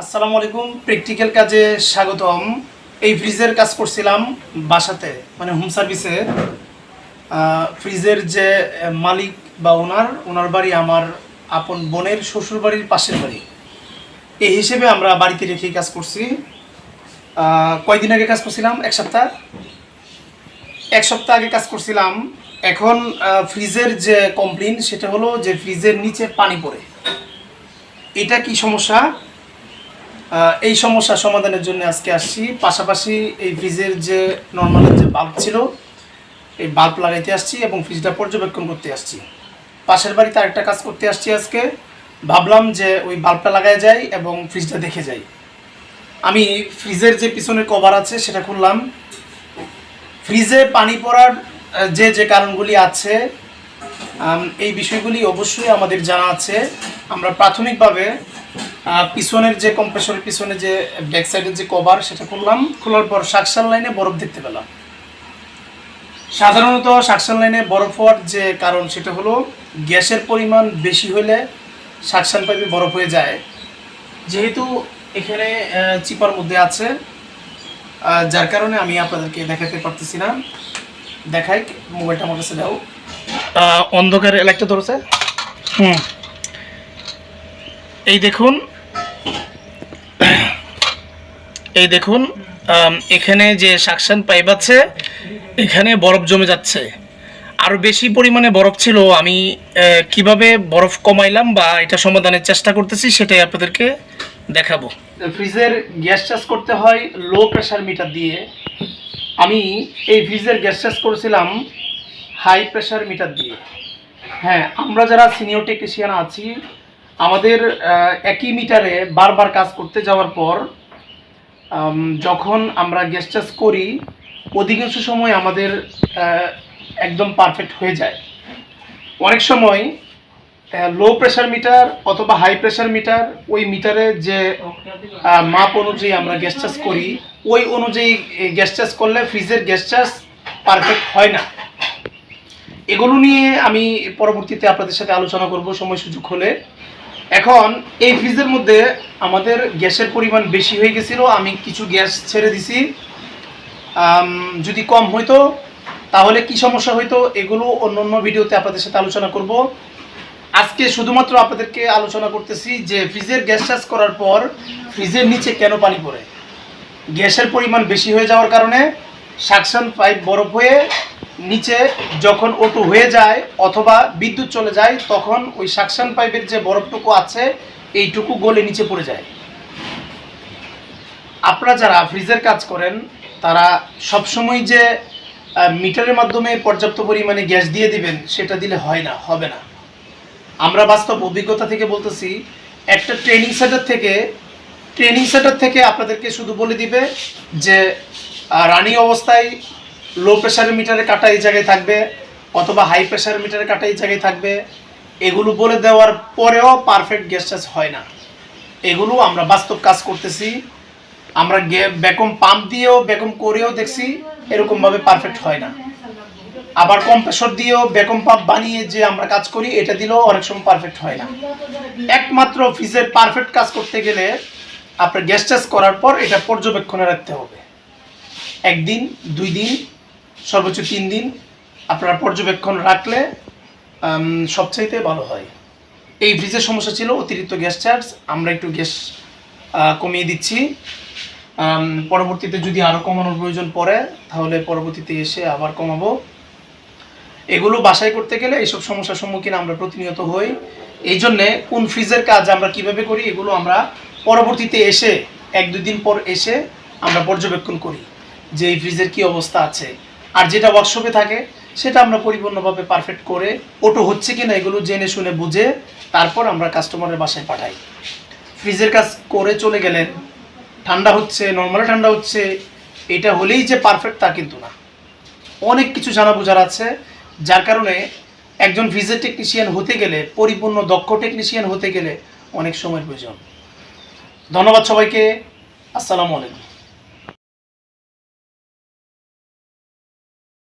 আসসালামু আলাইকুম, প্র্যাকটিক্যাল কাজে স্বাগতম। এই ফ্রিজের কাজ করছিলাম বাসাতে মানে হোম সার্ভিসে। ফ্রিজের যে মালিক বা ওনার ওনার বাড়ি আমার আপন বোনের শ্বশুর বাড়ির পাশের বাড়ি। এই হিসেবে আমরা বাড়িতে রেখেই কাজ করছি। কয়দিন আগে কাজ করছিলাম? এক সপ্তাহ? এক সপ্তাহ আগে কাজ করছিলাম। এখন ফ্রিজের যে কমপ্লেন, সেটা হলো যে ফ্রিজের নিচে পানি পড়ে। এটা কি সমস্যা? এই সমস্যা সমাধানের জন্য আজকে আসছি। পাশাপাশি এই ফ্রিজের যে নর্মালের যে বাল্ব ছিল, এই বাল্ব লাগাইতে আসছি এবং ফ্রিজটা পর্যবেক্ষণ করতে আসছি। পাশের বাড়িতে আরেকটা কাজ করতে আসছি আজকে। ভাবলাম যে ওই বাল্বটা লাগাই যাই এবং ফ্রিজটা দেখে যাই। আমি ফ্রিজের যে পিছনের কভার আছে সেটা খুললাম। ফ্রিজে পানি পড়ার যে যে কারণগুলি আছে এই বিষয়গুলি অবশ্যই আমাদের জানা আছে। আমরা প্রাথমিকভাবে পিছনের যে কম্প্রেসরের পিছনে যে ব্যাক সাইডের যে কভার সেটা খুললাম। খোলার পর শাকসাল লাইনে বরফ দেখতে পেলাম। সাধারণত শাকসাল লাইনে বরফ হওয়ার যে কারণ সেটা হলো গ্যাসের পরিমাণ বেশি হলে শাকসাল পাইপে বরফ হয়ে যায়। যেহেতু এখানে চিপার মধ্যে আছে যার কারণে আমি আপনাদেরকে দেখাতে পারতেছি না। দেখাই মোবাইলটা আমার কাছে দাও। অন্ধকারে লাইটটা ধরেছে? হুম। এই দেখুন এই দেখুন এখানে যে সাকশন পাইপ আছে, এখানে বরফ জমে যাচ্ছে। আরও বেশি পরিমাণে বরফ ছিল, আমি কীভাবে বরফ কমাইলাম বা এটা সমাধানের চেষ্টা করতেছি সেটাই আপনাদেরকে দেখাবো। ফ্রিজের গ্যাস চাষ করতে হয় লো প্রেশার মিটার দিয়ে। আমি এই ফ্রিজের গ্যাস চাষ করেছিলাম হাই প্রেশার মিটার দিয়ে। হ্যাঁ আমরা যারা সিনিয়র টেকনিশিয়ান আছি, আমাদের একই মিটারে বারবার কাজ করতে যাওয়ার পর যখন আমরা গ্যাস চার্জ করি, অধিকাংশ সময় আমাদের একদম পারফেক্ট হয়ে যায়। অনেক সময় লো প্রেশার মিটার অথবা হাই প্রেশার মিটার ওই মিটারে যে মাপ অনুযায়ী আমরা গ্যাস চার্জ করি, ওই অনুযায়ী গ্যাস চার্জ করলে ফ্রিজের গ্যাস চার্জ পারফেক্ট হয় না। এগুলো নিয়ে আমি পরবর্তীতে আপনাদের সাথে আলোচনা করব, সময় সুযোগ হলে। এখন এই ফ্রিজের মধ্যে আমাদের গ্যাসের পরিমাণ বেশি হয়ে গেছিল, আমি কিছু গ্যাস ছেড়ে দিছি। যদি কম হইতো, তাহলে কি সমস্যা হইতো, এগুলো অন্য অন্য ভিডিওতে আপনাদের সাথে আলোচনা করব। আজকে শুধুমাত্র আপনাদেরকে আলোচনা করতেছি যে ফ্রিজের গ্যাস চার্জ করার পর ফ্রিজের নিচে কেন পানি পড়ে। গ্যাসের পরিমাণ বেশি হয়ে যাওয়ার কারণে সাকশন পাইপ বরফ হয়ে নিচে যখন ওটু হয়ে যায় অথবা বিদ্যুৎ চলে যায়, তখন ওই সাকশন পাইপের যে বরফটুকু আছে, এইটুকু গলে নিচে পড়ে যায়। আপনারা যারা ফ্রিজের কাজ করেন, তারা সবসময় যে মিটারের মাধ্যমে পর্যাপ্ত পরিমাণে গ্যাস দিয়ে দিবেন, সেটা দিলে হয় না, হবে না। আমরা বাস্তব অভিজ্ঞতা থেকে বলতেছি, একটা ট্রেনিং সেন্টার থেকে ট্রেনিং সেন্টার থেকে আপনাদেরকে শুধু বলে দিবে যে রানিং অবস্থায় লো প্রেশারের মিটারে কাটা এই জায়গায় থাকবে অথবা হাই প্রেশার মিটারে কাটা এই জায়গায় থাকবে। এগুলো বলে দেওয়ার পরেও পারফেক্ট গ্যাস চার্জ হয় না। এগুলো আমরা বাস্তব কাজ করতেছি। আমরা বেকম পাম্প দিয়েও বেকম করেও দেখছি এরকমভাবে পারফেক্ট হয় না। আবার কম্প্রেসর দিয়েও বেকম পাম্প বানিয়ে যে আমরা কাজ করি, এটা দিলেও অনেক সময় পারফেক্ট হয় না। একমাত্র ফ্রিজের পারফেক্ট কাজ করতে গেলে আপনার গ্যাস চার্জ করার পর এটা পর্যবেক্ষণে রাখতে হবে। একদিন, দুই দিন সর্বোচ্চ তিন দিন আপনারা পর্যবেক্ষণ রাখলে সবচাইতে ভালো হয়। এই ফ্রিজের সমস্যা ছিল অতিরিক্ত গ্যাস চার্জ, আমরা একটু গ্যাস কমিয়ে দিচ্ছি। পরবর্তীতে যদি আরও কমানোর প্রয়োজন পড়ে, তাহলে পরবর্তীতে এসে আবার কমাবো। এগুলো বাসায় করতে গেলে এইসব সমস্যার সম্মুখীন আমরা প্রতিনিয়ত হই। এই জন্যে কোন ফ্রিজের কাজ আমরা কীভাবে করি, এগুলো আমরা পরবর্তীতে এসে, এক দুই দিন পর এসে আমরা পর্যবেক্ষণ করি যে এই ফ্রিজের কি অবস্থা আছে। আর যেটা ওয়ার্কশপে থাকে, সেটা আমরা পরিপূর্ণভাবে পারফেক্ট করে, ওটো হচ্ছে কি না এগুলো জেনে শুনে বুঝে, তারপর আমরা কাস্টমারের বাসায় পাঠাই। ফ্রিজের কাজ করে চলে গেলেন, ঠান্ডা হচ্ছে নর্মালি ঠান্ডা হচ্ছে, এটা হলেই যে পারফেক্ট তা কিন্তু না। অনেক কিছু জানা বোঝার আছে, যার কারণে একজন ফ্রিজের টেকনিশিয়ান হতে গেলে, পরিপূর্ণ দক্ষ টেকনিশিয়ান হতে গেলে অনেক সময় প্রয়োজন। ধন্যবাদ সবাইকে, আসসালামু আলাইকুম।